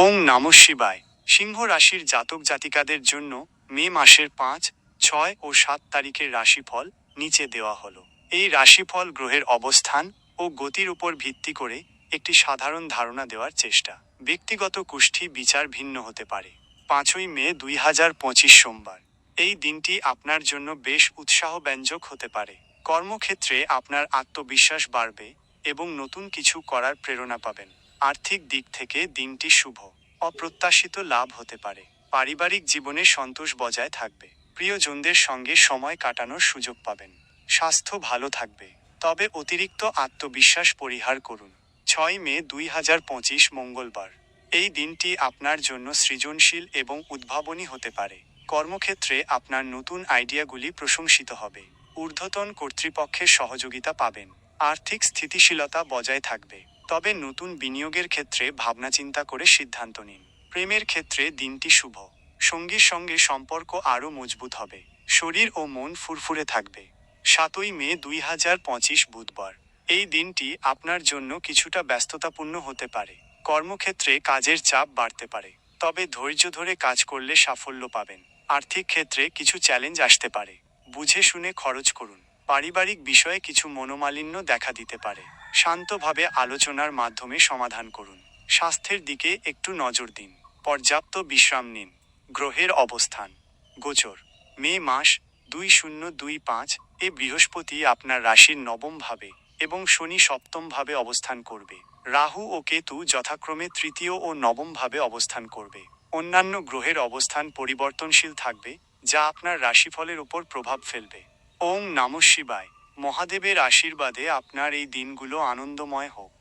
ওং নম শিবায়। সিংহ রাশির জাতক জাতিকাদের জন্য মে মাসের পাঁচ, ছয় ও সাত তারিখের রাশিফল নিচে দেওয়া হলো। এই রাশিফল গ্রহের অবস্থান ও গতির উপর ভিত্তি করে একটি সাধারণ ধারণা দেওয়ার চেষ্টা। ব্যক্তিগত কুষ্ঠি বিচার ভিন্ন হতে পারে। পাঁচই মে দুই হাজার পঁচিশ সোমবার। এই দিনটি আপনার জন্য বেশ উৎসাহব্যঞ্জক হতে পারে। কর্মক্ষেত্রে আপনার আত্মবিশ্বাস বাড়বে এবং নতুন কিছু করার প্রেরণা পাবেন। আর্থিক দিক থেকে দিনটি শুভ, অপ্রত্যাশিত লাভ হতে পারে। পারিবারিক জীবনে সন্তোষ বজায় থাকবে। প্রিয়জনদের সঙ্গে সময় কাটানোর সুযোগ পাবেন। স্বাস্থ্য ভালো থাকবে। তবে অতিরিক্ত আত্মবিশ্বাস পরিহার করুন। ছয় মে দুই হাজার পঁচিশ মঙ্গলবার। এই দিনটি আপনার জন্য সৃজনশীল এবং উদ্ভাবনী হতে পারে। কর্মক্ষেত্রে আপনার নতুন আইডিয়াগুলি প্রশংসিত হবে। ঊর্ধ্বতন কর্তৃপক্ষের সহযোগিতা পাবেন। আর্থিক স্থিতিশীলতা বজায় থাকবে। তবে নতুন বিনিয়োগের ক্ষেত্রে ভাবনা চিন্তা করে সিদ্ধান্ত নিন। প্রেমের ক্ষেত্রে দিনটি শুভ। সঙ্গীর সঙ্গে সম্পর্ক আরও মজবুত হবে। শরীর ও মন ফুরফুরে থাকবে। সাতই মে দুই হাজার পঁচিশ বুধবার। এই দিনটি আপনার জন্য কিছুটা ব্যস্ততাপূর্ণ হতে পারে। কর্মক্ষেত্রে কাজের চাপ বাড়তে পারে। তবে ধৈর্য ধরে কাজ করলে সাফল্য পাবেন। আর্থিক ক্ষেত্রে কিছু চ্যালেঞ্জ আসতে পারে। বুঝে শুনে খরচ করুন। পারিবারিক বিষয়ে কিছু মনোমালিন্য দেখা দিতে পারে। শান্তভাবে আলোচনার মাধ্যমে সমাধান করুন। স্বাস্থ্যের দিকে একটু নজর দিন। পর্যাপ্ত বিশ্রাম নিন। গ্রহের অবস্থান। গোচর। মে মাস দুই শূন্য দুই পাঁচ এ বৃহস্পতি আপনার রাশির নবম ভাবে এবং শনি সপ্তম ভাবে অবস্থান করবে। রাহু ও কেতু যথাক্রমে তৃতীয় ও নবম ভাবে অবস্থান করবে। অন্যান্য গ্রহের অবস্থান পরিবর্তনশীল থাকবে, যা আপনার রাশিফলের উপর প্রভাব ফেলবে। ওং নম শিবায়। মহাদেবের আশীর্বাদে আপনার এই দিনগুলো আনন্দময় হোক।